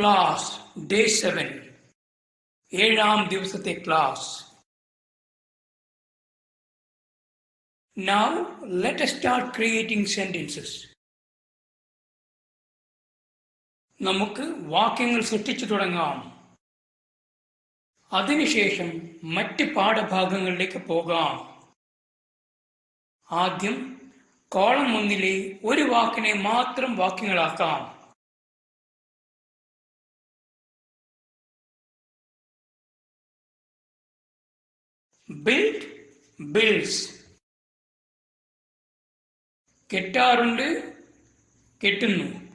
Class day seven ഏഴാം ദിവസത്തെ class now let start creating sentences. നമുക്ക് വാക്യങ്ങൾ സൃഷ്ടിച്ചു തുടങ്ങാം. അതിനുശേഷം മറ്റ് പാഠഭാഗങ്ങളിലേക്ക് പോകാം. ആദ്യം കോളം ഒന്നിലെ ഒരു വാക്കിനെ മാത്രം വാക്യങ്ങളാക്കാം. ബിൽഡ് ബിൽഡ്സ് കെട്ടാറുണ്ട് കെട്ടുന്നു.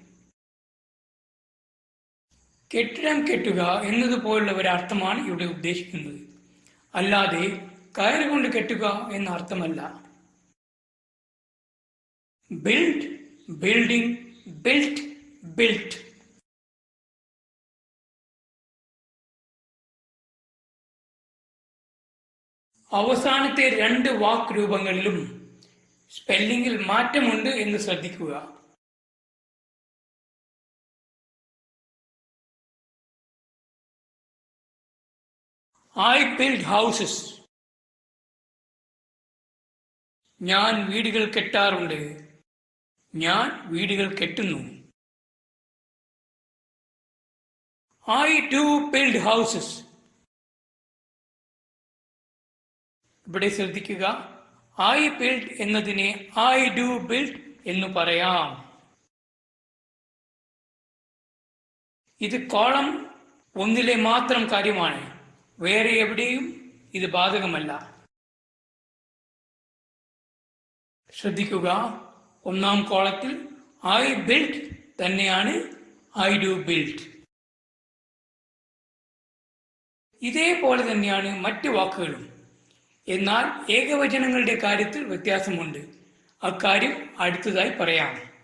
കെട്ടിടം കെട്ടുക എന്നതുപോലുള്ള ഒരർത്ഥമാണ് ഇവിടെ ഉദ്ദേശിക്കുന്നത്. അല്ലാതെ കയറുകൊണ്ട് കെട്ടുക എന്ന അർത്ഥമല്ല. ബിൽഡ് ബിൽഡിംഗ് ബിൽറ്റ് ബിൽറ്റ് അവസാനത്തെ രണ്ട് വാക്ക് രൂപങ്ങളിലും സ്പെല്ലിംഗിൽ മാറ്റമുണ്ട് എന്ന് ശ്രദ്ധിക്കുക. ഐ ബിൽഡ് ഹൗസസ് ഞാൻ വീടുകൾ കെട്ടാറുണ്ട്. ഞാൻ വീടുകൾ കെട്ടുന്നു. ഐ ഡു ബിൽഡ് ഹൗസസ് ഇവിടെ ശ്രദ്ധിക്കുക. ഐ ബിൽഡ് എന്നതിനെ ഐ ഡു ബിൽഡ് എന്ന് പറയാം. ഇത് കോളം ഒന്നിലെ മാത്രം കാര്യമാണ്. വേറെ എവിടെയും ഇത് ബാധകമല്ല. ശ്രദ്ധിക്കുക. ഒന്നാം കോളത്തിൽ ഐ ബിൽഡ് തന്നെയാണ് ഐ ഡു ബിൽഡ് ഇതേപോലെ തന്നെയാണ് മറ്റു വാക്കുകളും. എന്നാൽ ഏകവചനങ്ങളുടെ കാര്യത്തിൽ വ്യത്യാസമുണ്ട്. അക്കാര്യം അടുത്തതായി പറയാം.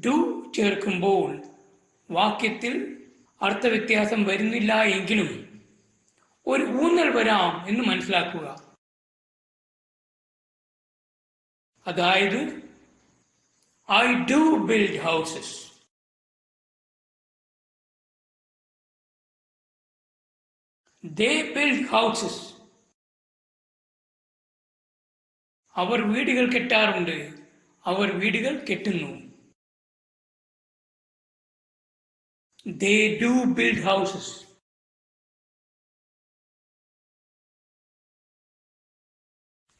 ഡു ചേർക്കുമ്പോൾ വാക്യത്തിൽ അർത്ഥവ്യത്യാസം വരുന്നില്ല എങ്കിലും ഒരു ഊന്നൽ വരാം എന്ന് മനസ്സിലാക്കുക. അതായത് I do build houses. They build houses അവർ വീടുകൾ കെട്ടാറുണ്ട്. അവർ വീടുകൾ കെട്ടുന്നു. They do build houses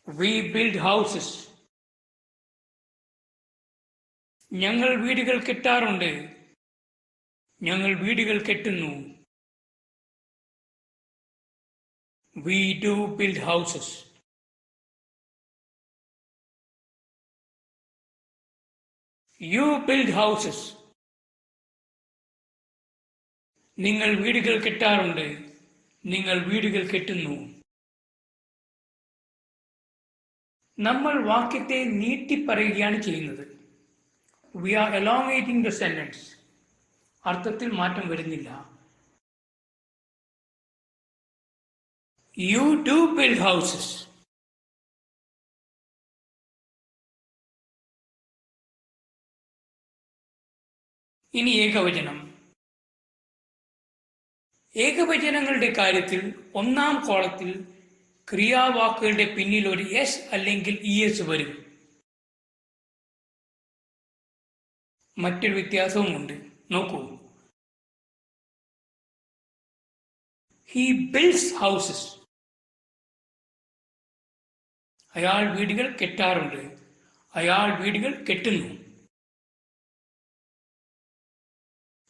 we build houses ഞങ്ങൾ വീടുകൾ കെട്ടാറുണ്ട്. ഞങ്ങൾ വീടുകൾ കെട്ടുന്നു. We do build houses. You build houses. നിങ്ങൾ വീടുകൾ കെട്ടാറുണ്ട്. നിങ്ങൾ വീടുകൾ കെട്ടുന്നു. നമ്മൾ വാക്യത്തെ നീട്ടിപ്പറയുകയാണ് ചെയ്യുന്നത്. We are elongating the sentence അർത്ഥത്തിൽ മാറ്റം വരുന്നില്ല. You do build houses. ഇനി ഏകവചനം. ഏകവചനങ്ങളുടെ കാര്യത്തിൽ ഒന്നാം കോളത്തിൽ ക്രിയാവാക്കുകളുടെ പിന്നിൽ ഒരു എസ് അല്ലെങ്കിൽ ഇ എസ് വരും. മറ്റൊരു വ്യത്യാസവുമുണ്ട് നോക്കൂ. ഹി ബിൽസ് ഹൗസസ് അയാൾ വീടുകൾ കെട്ടാറുണ്ട്. അയാൾ വീടുകൾ കെട്ടുന്നു.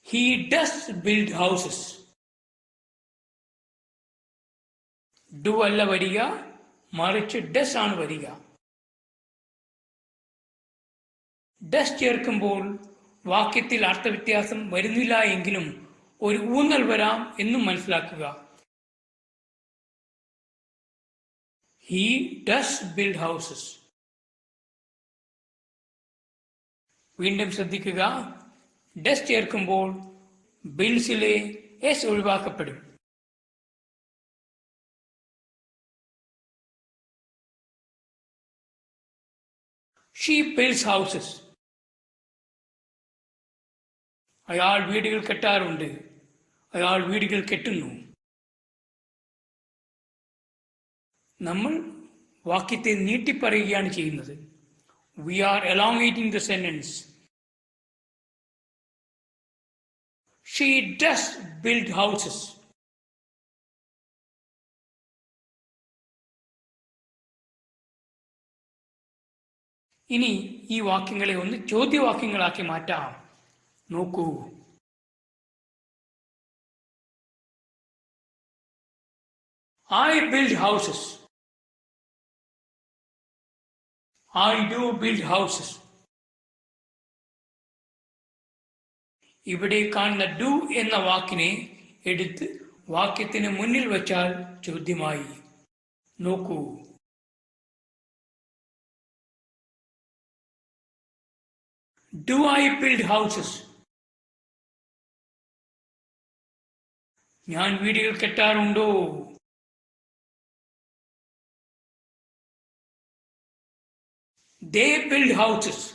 He does build houses do അല്ല വരിക മറിച്ച് ഡസ് ആണ് വരിക. ഡസ് ചേർക്കുമ്പോൾ വാക്യത്തിൽ അർത്ഥവ്യത്യാസം വരുന്നില്ല എങ്കിലും ഒരു ഊന്നൽ വരാം എന്നും മനസ്സിലാക്കുക. He does build houses. വീണ്ടും ശ്രദ്ധിക്കുക. ഡസ് ചേർക്കുമ്പോൾ ബിൽസിലെ എസ് ഒഴിവാക്കപ്പെടും. ഷീ ബിൽസ് ഹൗസസ് അയാൾ വീടുകൾ കെട്ടാറുണ്ട്. അയാൾ വീടുകൾ കെട്ടുന്നു. നമ്മൾ വാക്യത്തെ നീട്ടിപ്പറയുകയാണ് ചെയ്യുന്നത്. We are elongating the sentence she does build houses ഇനി ഈ വാക്യങ്ങളെ ഒന്ന് ചോദ്യവാക്യങ്ങളാക്കി മാറ്റാം. നോക്കൂ. I build houses. I do build houses. ഇവിടെ കാണുന്ന ഡു എന്ന വാക്കിനെ എടുത്ത് വാക്യത്തിന് മുന്നിൽ വച്ചാൽ ചോദ്യമായി. നോക്കൂ. ഡു ഐ ബിൽഡ് ഹൗസസ് ഞാൻ വീടുകൾ കെട്ടാറുണ്ടോ? They build houses.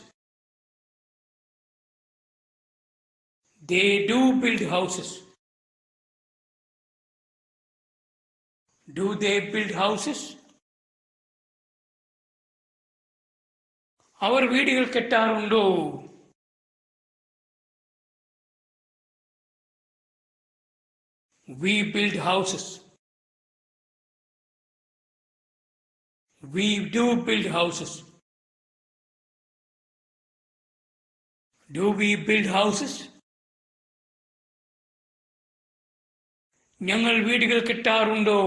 They do build houses. Do they build houses? അവർ വീടുകൾ കെട്ടാറുണ്ടോ We build houses. We do build houses. Do we build houses? ഞങ്ങൾ വീടുകൾ കെട്ടാറുണ്ടോ?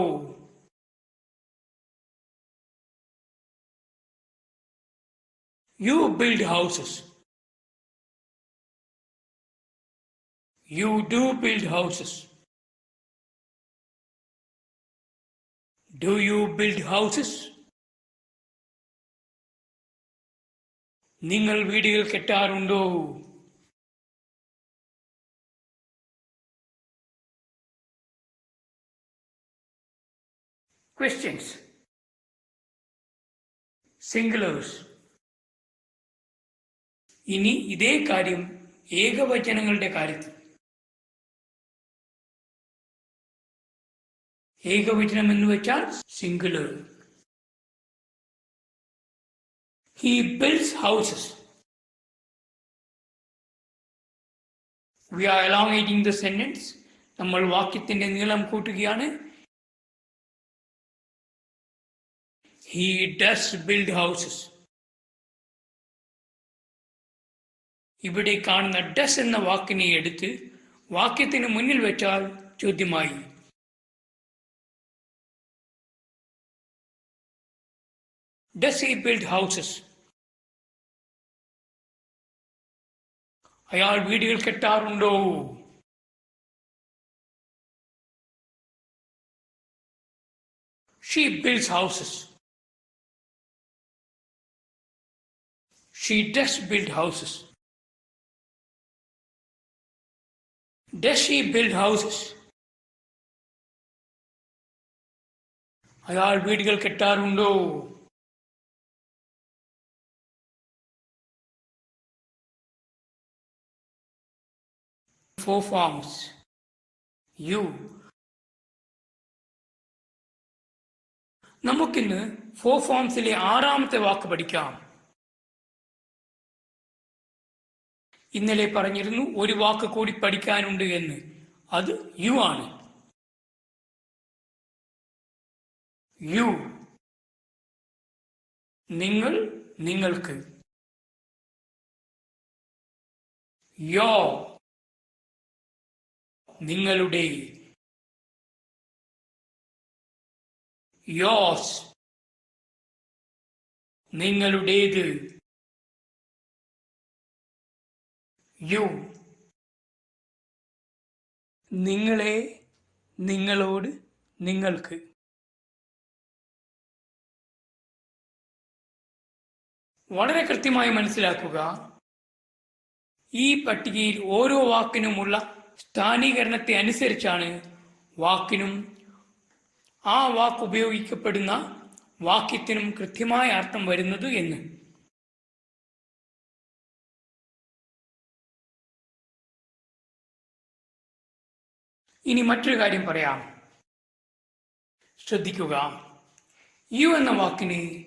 You build houses you do build houses do you build houses നിങ്ങൾ വീടുകൾ കെട്ടാറുണ്ടോ? Questions സിംഗുലേഴ്സ് ഇനി ഇതേ കാര്യം ഏകവചനങ്ങളുടെ കാര്യത്തിൽ. ഏകവചനം എന്ന് വെച്ചാൽ singular He builds houses. We are elongating the sentence. നമ്മൾ വാക്യത്തിന്റെ നീളം കൂട്ടുകയാണ് ഹി ഡസ് ബിൽഡ് ഹൗസസ് ഇവിടെ കാണുന്ന ഡസ് എന്ന വാക്കിനെ എടുത്ത് വാക്യത്തിന് മുന്നിൽ വെച്ചാൽ ചോദ്യമായി ഡസ് ഹി ബിൽഡ് ഹൗസസ് അയാൾ വീടുകൾ കെട്ടാറുണ്ടോ? She builds houses she does build houses does she build houses അയാൾ വീടുകൾ കെട്ടാറുണ്ടോ? Four forms. You. നമുക്കിന്ന് ഫോർ ഫോംസിലെ ആറാമത്തെ വാക്ക് പഠിക്കാം. ഇന്നലെ പറഞ്ഞിരുന്നു ഒരു വാക്ക് കൂടി പഠിക്കാനുണ്ട് എന്ന്. അത് യു ആണ്. യു നിങ്ങൾ നിങ്ങൾക്ക്. യോ നിങ്ങളുടെ യോസ് നിങ്ങളുടേത് യു. നിങ്ങളെ നിങ്ങളോട് നിങ്ങൾക്ക്. വളരെ കൃത്യമായി മനസ്സിലാക്കുക ഈ പട്ടികയിൽ ഓരോ വാക്കിനുമുള്ള സ്ഥാനീകരണത്തെ അനുസരിച്ചാണ് വാക്കിനും ആ വാക്ക് ഉപയോഗിക്കപ്പെടുന്ന വാക്യത്തിനും കൃത്യമായ അർത്ഥം വരുന്നത് എന്ന്. ഇനി മറ്റൊരു കാര്യം പറയാം. ശ്രദ്ധിക്കുക. യു എന്ന വാക്കിന്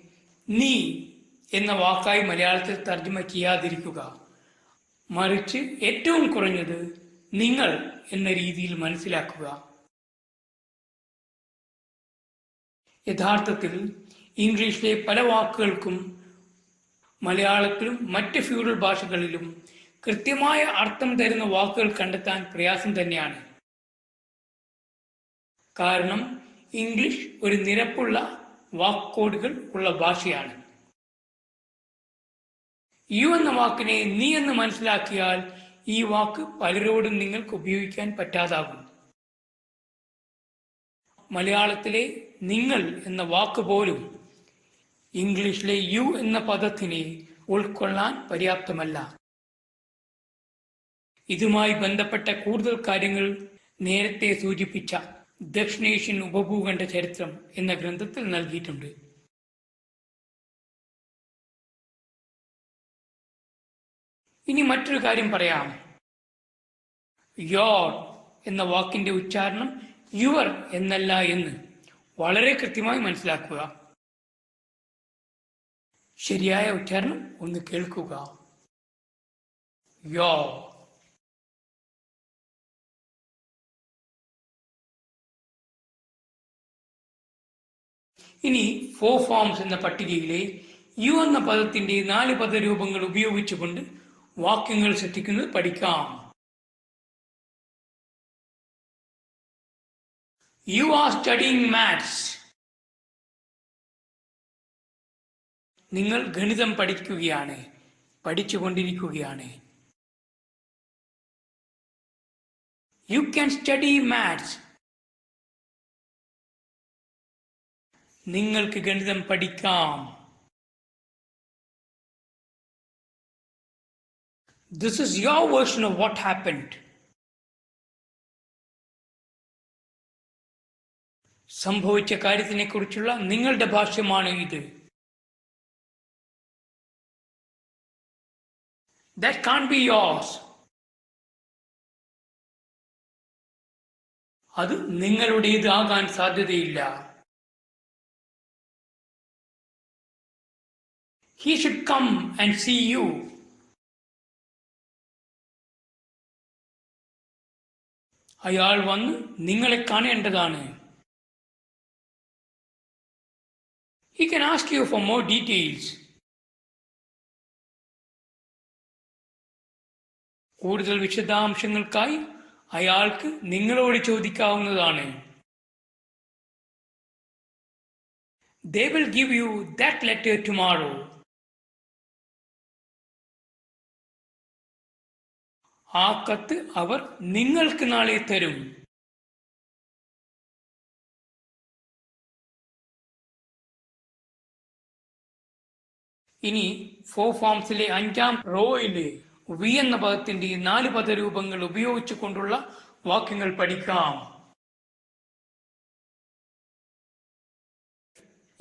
നീ എന്ന വാക്കായി മലയാളത്തിൽ തർജമ ചെയ്യാതിരിക്കുക. മറിച്ച് ഏറ്റവും കുറഞ്ഞത് നിങ്ങൾ എന്ന രീതിയിൽ മനസ്സിലാക്കുക. യഥാർത്ഥത്തിൽ ഇംഗ്ലീഷിലെ പല വാക്കുകൾക്കും മലയാളത്തിലും മറ്റ് ഫ്യൂഡൽ ഭാഷകളിലും കൃത്യമായ അർത്ഥം തരുന്ന വാക്കുകൾ കണ്ടെത്താൻ പ്രയാസം തന്നെയാണ്. കാരണം ഇംഗ്ലീഷ് ഒരു നിരപ്പുള്ള വാക്കോടുകൾ ഉള്ള ഭാഷയാണ്. യു എന്ന വാക്കിനെ നീ എന്ന് മനസ്സിലാക്കിയാൽ ഈ വാക്ക് പലരോടും നിങ്ങൾക്ക് ഉപയോഗിക്കാൻ പറ്റാതാകുന്നു. മലയാളത്തിലെ നിങ്ങൾ എന്ന വാക്ക് പോലും ഇംഗ്ലീഷിലെ യു എന്ന പദത്തിനെ ഉൾക്കൊള്ളാൻ പര്യാപ്തമല്ല. ഇതുമായി ബന്ധപ്പെട്ട കൂടുതൽ കാര്യങ്ങൾ നേരത്തെ സൂചിപ്പിച്ച ദക്ഷിണേഷ്യൻ ഉപഭൂഖണ്ഡ ചരിത്രം എന്ന ഗ്രന്ഥത്തിൽ നൽകിയിട്ടുണ്ട്. ഇനി മറ്റൊരു കാര്യം പറയാം. യോർ എന്ന വാക്കിന്റെ ഉച്ചാരണം യുവർ എന്നല്ല എന്ന് വളരെ കൃത്യമായി മനസ്സിലാക്കുക. ശരിയായ ഉച്ചാരണം ഒന്ന് കേൾക്കുക. യോ ഇനി ഫോ ഫോംസ് എന്ന പട്ടികയിലെ യു എന്ന പദത്തിന്റെ നാല് പദരൂപങ്ങൾ ഉപയോഗിച്ചുകൊണ്ട് വാക്യങ്ങൾ ശ്രദ്ധിക്കുന്നത് പഠിക്കാം. യു ആർ സ്റ്റഡിങ് മാത്സ് നിങ്ങൾ ഗണിതം പഠിക്കുകയാണ് പഠിച്ചുകൊണ്ടിരിക്കുകയാണ്. യു ക്യാൻ സ്റ്റഡി മാത്സ് നിങ്ങൾക്ക് ഗണിതം പഠിക്കാം. this is your version of what happened സംഭവിച്ച കാര്യത്തിനെ കുറിച്ചുള്ള നിങ്ങളുടെ ഭാഷ്യമാണ് ഇത് ദാറ്റ് കാൺ ബി യോസ് അത് നിങ്ങളുടേതാകാൻ സാധ്യതയില്ല he should come and see you അയാൾ വന്ന് നിങ്ങളെ കാണേണ്ടതാണ്. He can ask you for more details. കൂടുതൽ വിശദാംശങ്ങൾക്കായി അയാൾക്ക് നിങ്ങളോട് ചോദിക്കാവുന്നതാണ്. They will give you that letter tomorrow ആ കത്ത് അവർ നിങ്ങൾക്ക് നാളെ തരും. ഇനി ഫോ ഫോംസിലെ അഞ്ചാം റോയിലെ വി എന്ന പദത്തിന്റെ നാല് പദരൂപങ്ങൾ ഉപയോഗിച്ചു കൊണ്ടുള്ള വാക്യങ്ങൾ പഠിക്കാം.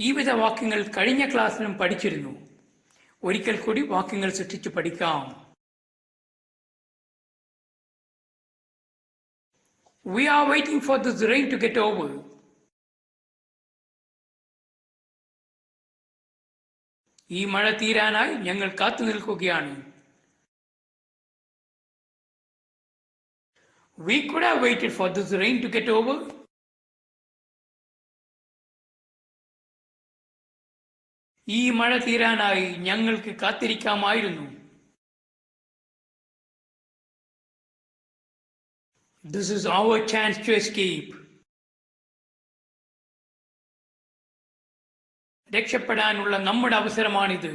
ഈ വിധ വാക്യങ്ങൾ കഴിഞ്ഞ ക്ലാസ്സിലും പഠിച്ചിരുന്നു. ഒരിക്കൽ കൂടി വാക്യങ്ങൾ സൃഷ്ടിച്ചു പഠിക്കാം. We are waiting for this rain to get over. ഈ മഴ തീരാനായി ഞങ്ങൾ കാത്തു നിൽക്കുകയാണ്. We could have waited for this rain to get over ഈ മഴ തീരാനായി ഞങ്ങൾക്ക് കാത്തിരിക്കാമായിരുന്നു. This is our chance to escape. രക്ഷപ്പെടാനുള്ള നമ്മുടെ അവസരമാണിത്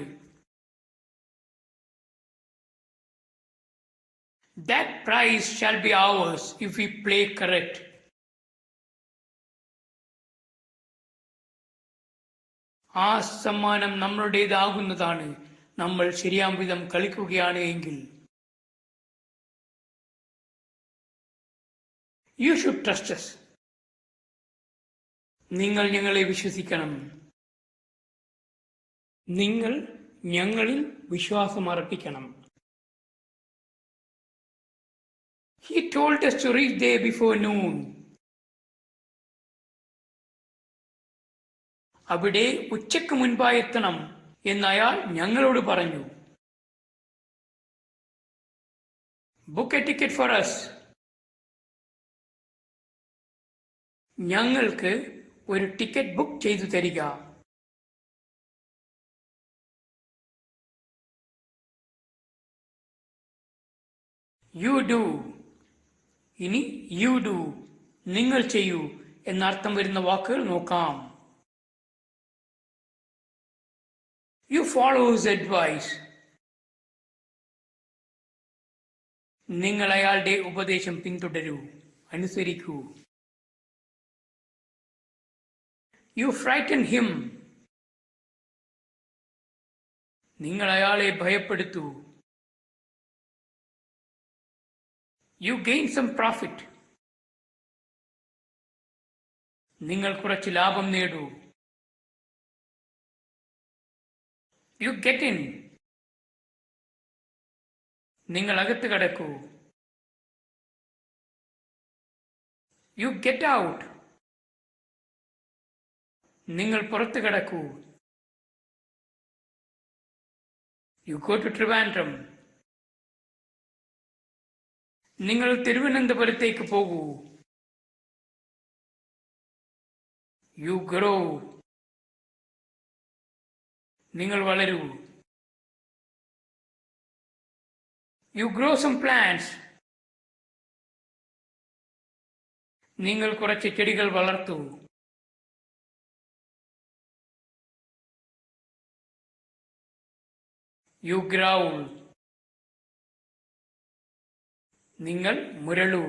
That prize shall be ours if we play correct. ആ സമ്മാനം നമ്മളുടേതാകുന്നതാണ് നമ്മൾ ശരിയാം വിധം കളിക്കുകയാണ് എങ്കിൽ യു ഷുഡ് ട്രസ്റ്റ് അസ് നിങ്ങൾ ഞങ്ങളെ വിശ്വസിക്കണം. നിങ്ങൾ ഞങ്ങളിൽ വിശ്വാസം അർപ്പിക്കണം. He told us to reach there before noon അവിടെ ഉച്ചയ്ക്ക് മുൻപായി എത്തണം എന്ന് അയാൾ ഞങ്ങളോട് പറഞ്ഞു. Book a ticket for us ഞങ്ങൾക്ക് ഒരു ടിക്കറ്റ് ബുക്ക് ചെയ്തു തരിക. യു ഡു ഇനി യു ഡു നിങ്ങൾ ചെയ്യൂ എന്നർത്ഥം വരുന്ന വാക്കുകൾ നോക്കാം. യു ഫോളോ ഹിസ് അഡ്വൈസ് നിങ്ങൾ അയാളുടെ ഉപദേശം പിന്തുടരൂ. അനുസരിക്കൂ. യു ഫ്രൈറ്റൻ ഹിം നിങ്ങൾ അയാളെ ഭയപ്പെടുത്തൂ. യു ഗെയിൻ സം പ്രോഫിറ്റ് നിങ്ങൾ കുറച്ച് ലാഭം നേടൂ. യു ഗെറ്റ് ഇൻ നിങ്ങൾ അകത്ത് കടക്കൂ. യു ഗെറ്റ് ഔട്ട് നിങ്ങൾ പുറത്തു കിടക്കൂ. യു ഗോ ടു ട്രിവാൻഡ്രം നിങ്ങൾ തിരുവനന്തപുരത്തേക്ക് പോകൂ. യു ഗ്രോ നിങ്ങൾ വളരൂ. യു ഗ്രോ സം പ്ലാന്റ്സ് നിങ്ങൾ കുറച്ച് ചെടികൾ വളർത്തൂ. U growl. നിങ്ങൾ മുരളൂ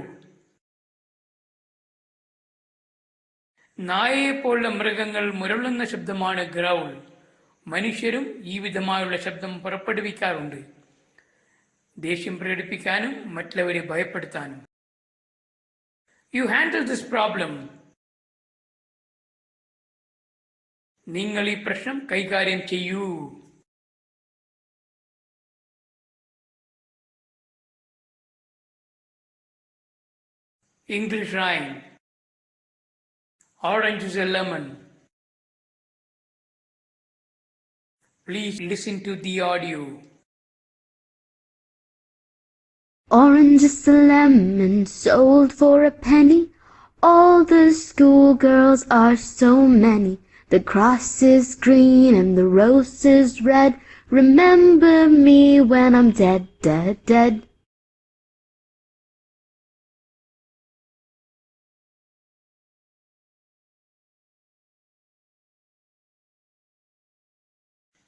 നായയെപ്പോലുള്ള മൃഗങ്ങൾ മുരളുന്ന ശബ്ദമാണ് ഗ്രൗൾ. മനുഷ്യരും ഈ വിധമായുള്ള ശബ്ദം പുറപ്പെടുവിക്കാറുണ്ട്. ദേഷ്യം പ്രകടിപ്പിക്കാനും മറ്റുള്ളവരെ ഭയപ്പെടുത്താനും. യു ഹാൻഡിൽ ദിസ് പ്രോബ്ലം നിങ്ങൾ ഈ പ്രശ്നം കൈകാര്യം ചെയ്യൂ. English rhyme. Orange is a lemon. Please listen to the audio. Orange is a lemon sold for a penny. All the schoolgirls are so many. The cross is green and the rose is red. Remember me when I'm dead, dead, dead.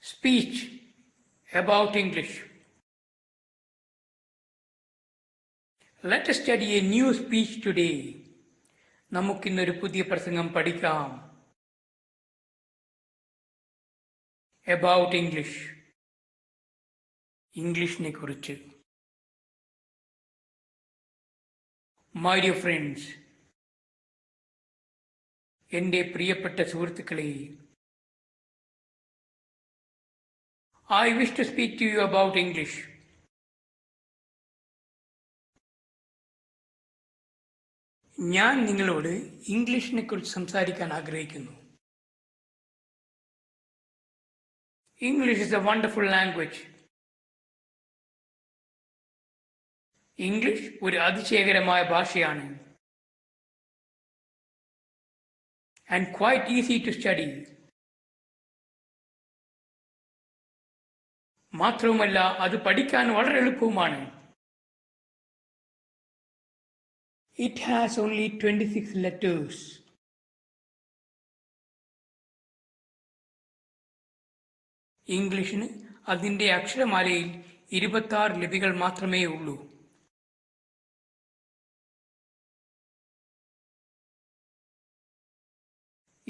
Speech about English. Let us study a new speech today. നമുക്കിന്നൊരു പുതിയ പ്രസംഗം പഠിക്കാം about English ഇംഗ്ലീഷിനെ കുറിച്ച് my dear friends എന്റെ പ്രിയപ്പെട്ട സുഹൃത്തുക്കളെ I wish to speak to you about English. ഞാൻ നിങ്ങളോട് ഇംഗ്ലീഷിനെ കുറിച്ച് സംസാരിക്കാൻ ആഗ്രഹിക്കുന്നു. English is a wonderful language English ഒരു അതിശയകരമായ ഭാഷയാണ്. And quite easy to study മാത്രവുമല്ല അത് പഠിക്കാൻ വളരെ എളുപ്പവുമാണ്. It has only twenty six letters ഇംഗ്ലീഷിന് അതിന്റെ അക്ഷരമാലയിൽ ഇരുപത്തി ആറ് ലിപികൾ മാത്രമേ ഉള്ളൂ.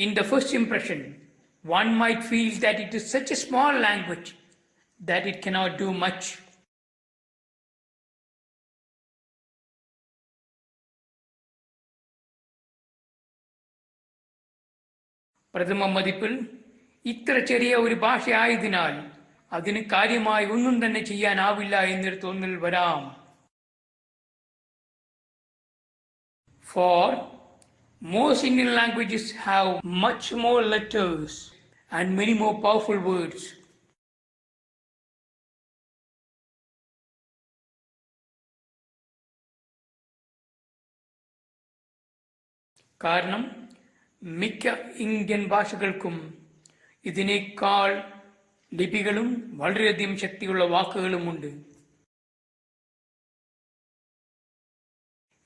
In the first impression one might feel that it is such a small language. That it cannot do much. പ്രഥമ മതിപ്പിൽ ഇത്ര ചെറിയ ഒരു ഭാഷയായതിനാൽ അതിന് കാര്യമായി ഒന്നും തന്നെ ചെയ്യാനാവില്ല എന്നൊരു തോന്നൽ വരാം for most Indian languages have much more letters and many more powerful words. കാരണം മിക്ക ഇന്ത്യൻ ഭാഷകൾക്കും ഇതിനേക്കാൾ ലിപികളും വളരെയധികം ശക്തിയുള്ള വാക്കുകളുമുണ്ട്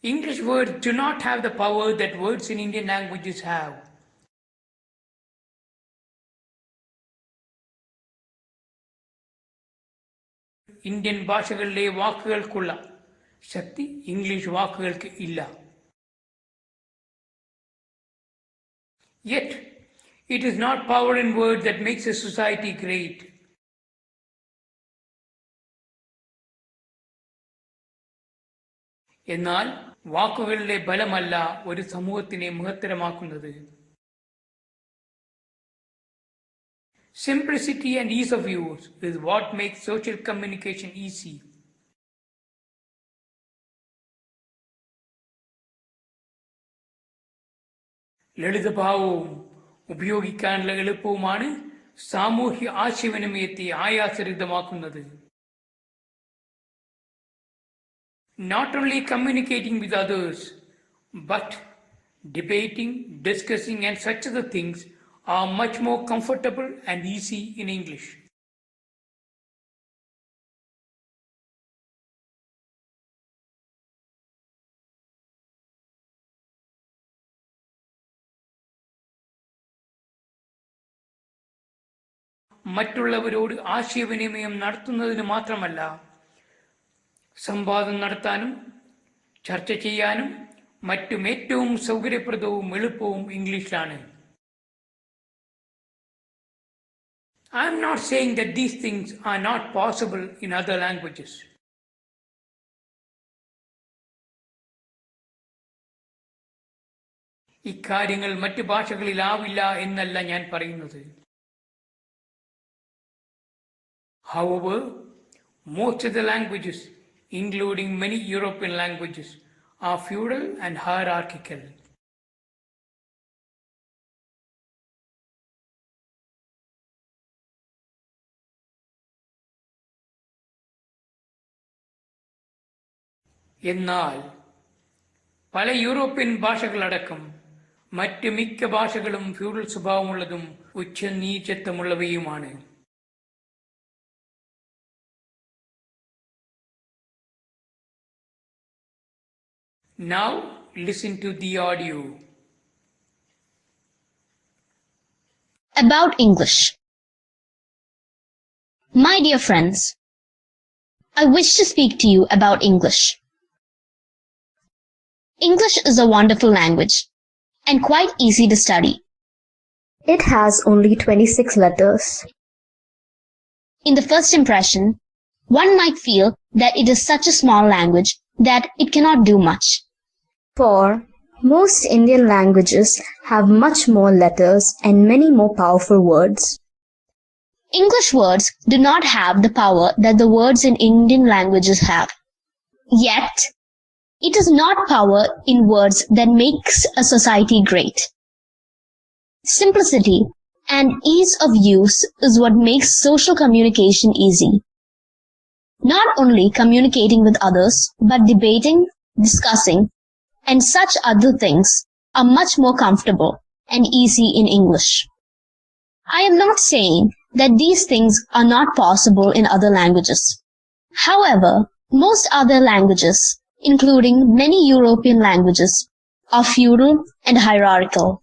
English words do not have the power that words in Indian languages have. Indian ഭാഷകളിലെ വാക്കുകൾക്കുള്ള ശക്തി ഇംഗ്ലീഷ് വാക്കുകൾക്ക് ഇല്ല Yet, it is not power in words that makes a society great. എന്നാൽ വാക്കുകളിലെ ബലമല്ല ഒരു സമൂഹത്തിനെ മഹത്തരമാക്കുന്നത് Simplicity and ease of use is what makes social communication easy. ലളിതഭാവവും ഉപയോഗിക്കാനുള്ള എളുപ്പവുമാണ് സാമൂഹ്യ ആശയവിനിമയത്തെ ആയാസരഹിതമാക്കുന്നത് not only communicating with others, but debating, discussing, and such other things are much more comfortable and easy in English. മറ്റുള്ളവരോട് ആശയവിനിമയം നടത്തുന്നതിന് മാത്രമല്ല സംവാദം നടത്താനും ചർച്ച ചെയ്യാനും മറ്റും ഏറ്റവും സൗകര്യപ്രദവും എളുപ്പവും ഇംഗ്ലീഷിലാണ്. I'm not saying that these things are not possible in other languages ഇക്കാര്യങ്ങൾ മറ്റു ഭാഷകളിലാവില്ല എന്നല്ല ഞാൻ പറയുന്നത്. However, most of the languages, including many European languages, are feudal and hierarchical. എന്നാൽ പല യൂറോപ്യൻ ഭാഷകളടക്കം മറ്റ് മിക്ക ഭാഷകളും ഫ്യൂഡൽ സ്വഭാവമുള്ളതും ഉച്ചനീചത്വമുള്ളവയുമാണ് Now listen to the audio. About English. My dear friends, I wish to speak to you about English. English is a wonderful language and quite easy to study. It has only 26 letters. In the first impression, one might feel that it is such a small language that it cannot do much. For most Indian languages have much more letters and many more powerful words. English words do not have the power that the words in Indian languages have. Yet, it is not power in words that makes a society great. Simplicity and ease of use is what makes social communication easy. Not only communicating with others, but debating, discussing, and such other things are much more comfortable and easy in English. I am not saying that these things are not possible in other languages. However, most other languages, including many European languages, are feudal and hierarchical.